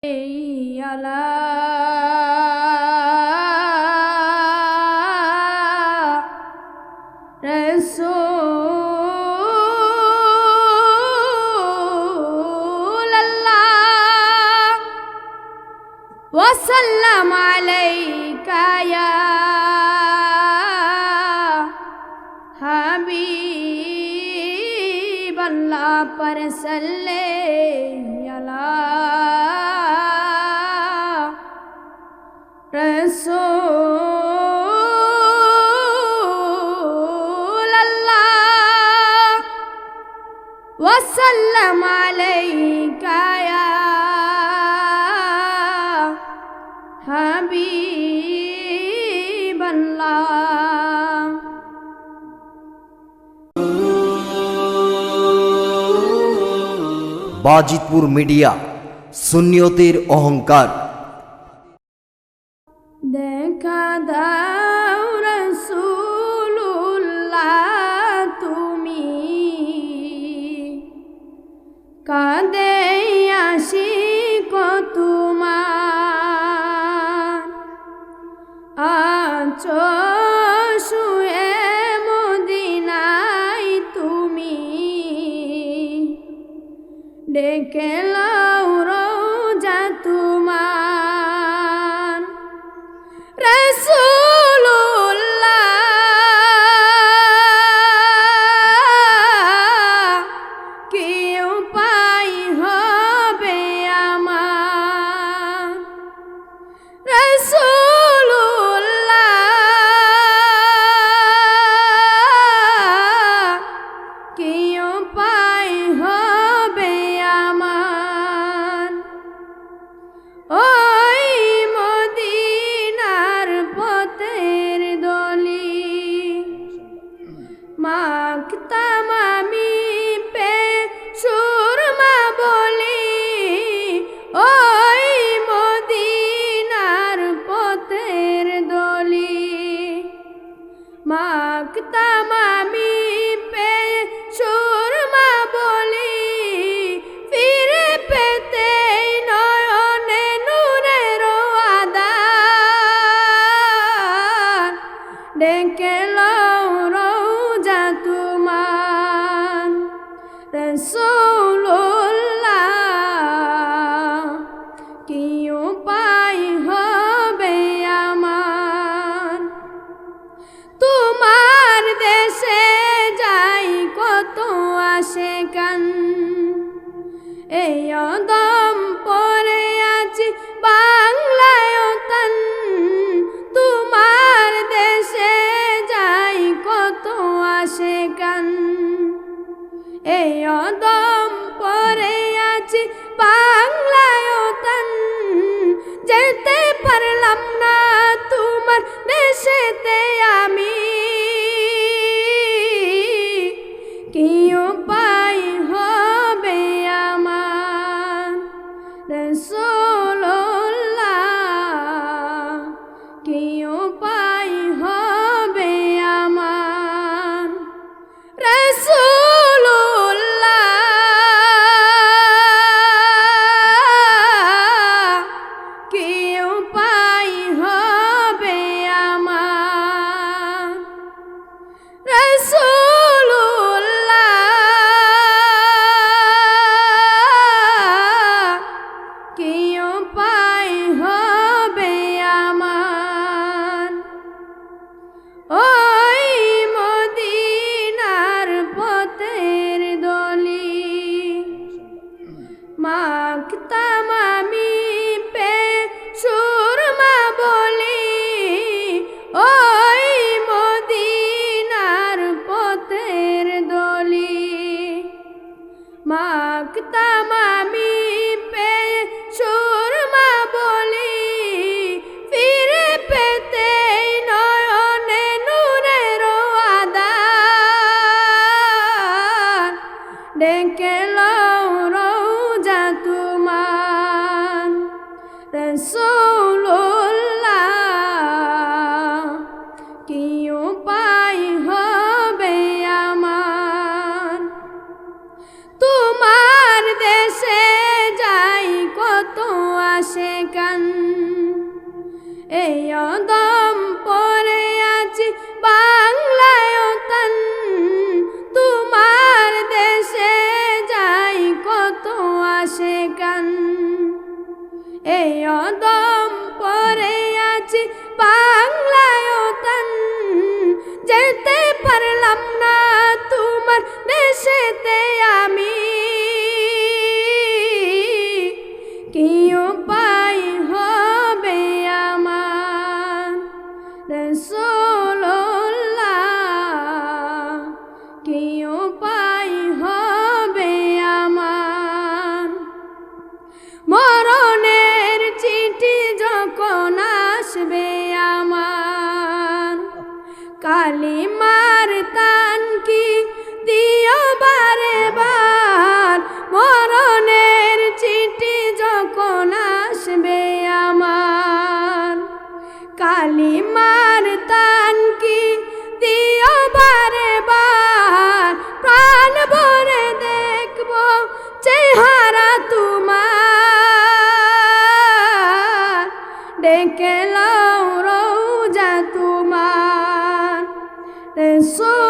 رسول الله وسلم عليك يا حبيب الله پر صلی علی وسلم عليك يا حبيب الله Bajitpur media সুন্নিয়তের অহংকার দেখা দাও কাঁদে আসি তোমার। আছো শুয়ে মদিনাই তুমি। ডেকে মাখতাম আমি পে সুরমা বলি, ফিরে পেতে নয়নে নূরের আদান। ডেকে লও রোজা তোমার রসুল্লাহ মাখতাম আমি পে সুরমা বলি ফিরে পেতে নয়নে নূরের আদান। ডেকে লও এই অদম পরে আছি বাংলায় তান তোমার দেশে যাই কত আসে কান এই অদম পরে আছি বাংলায় তান যেতে পারলাম না তোমার দেশেতে আমি। কালিমার তান কি দিও বারে বার, প্রাণ ভরে দেখব চেহারা তোমার। ডেকে লও রৌজা তোমার রসুল্লাহ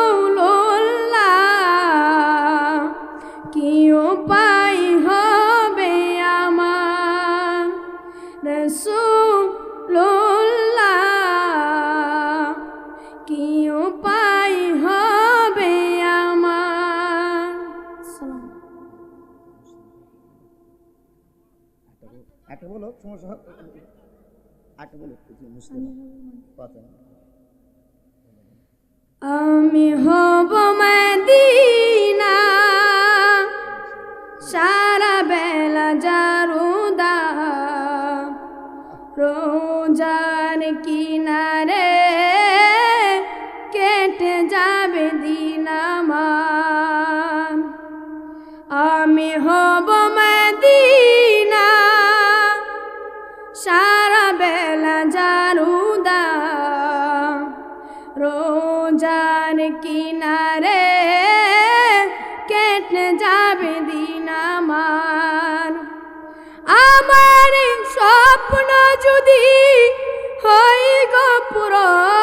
একটা বলো সমস্যা একটা বলো মুসলিম কথা আমি হব মদিনা। সারা বেলা জারুদা। রোজার কিনারে কেটে যাবে দিন। রোজার কিনারে কেটে যাবে দিন আমার। আমার স্বপ্ন যদি হয় গো পূরণ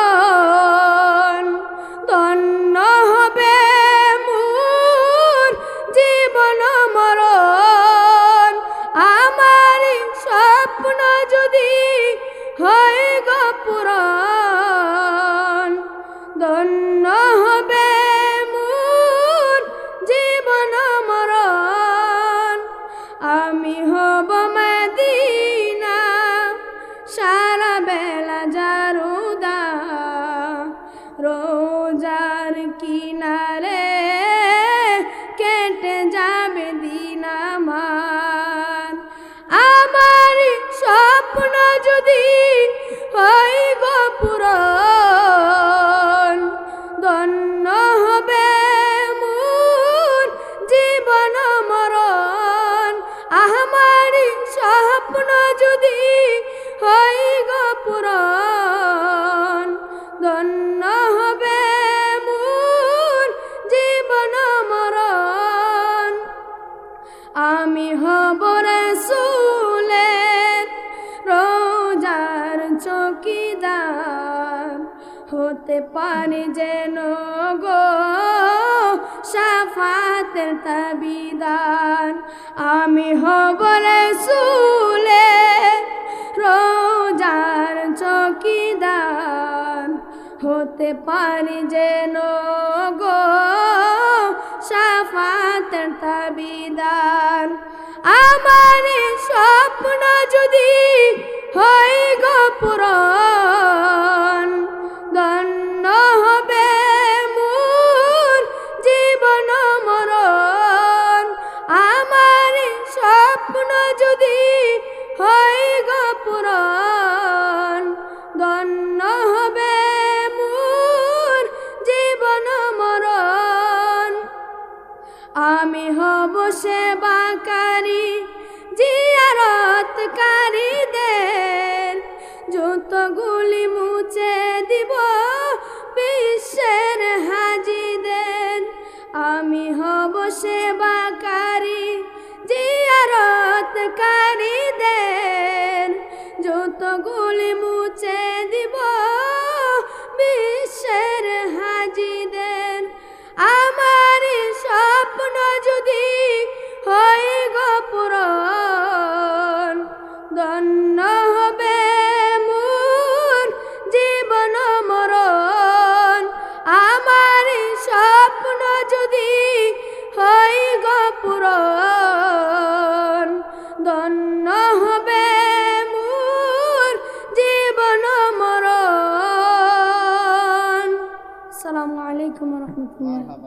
সারা বেলা জারুদা, রোজার কিনারে কেটে যাবে দিন আমার স্বপ্ন যদি হয় গো পূরণ, ধন্য হবে মোর জীবন মরণ। আমার স্বপ্ন যদি আমি হব রসুলের রোজার চকিদার। হতে পারে যেন গো সাফাতের তাবিদার। আমি হব রসুলের রোজার চকিদার। হতে পারি যেন তাবিদার আমার স্বপ্ন যদি হয় গো জিয়ারতকারী জিয়ারতকারীদের যতগুলি মুছে দিব বিশ্বের হাজিদের। আমি হব সেবাকারী জিয়ারতকারীদের যতগুলি মুছে মরণ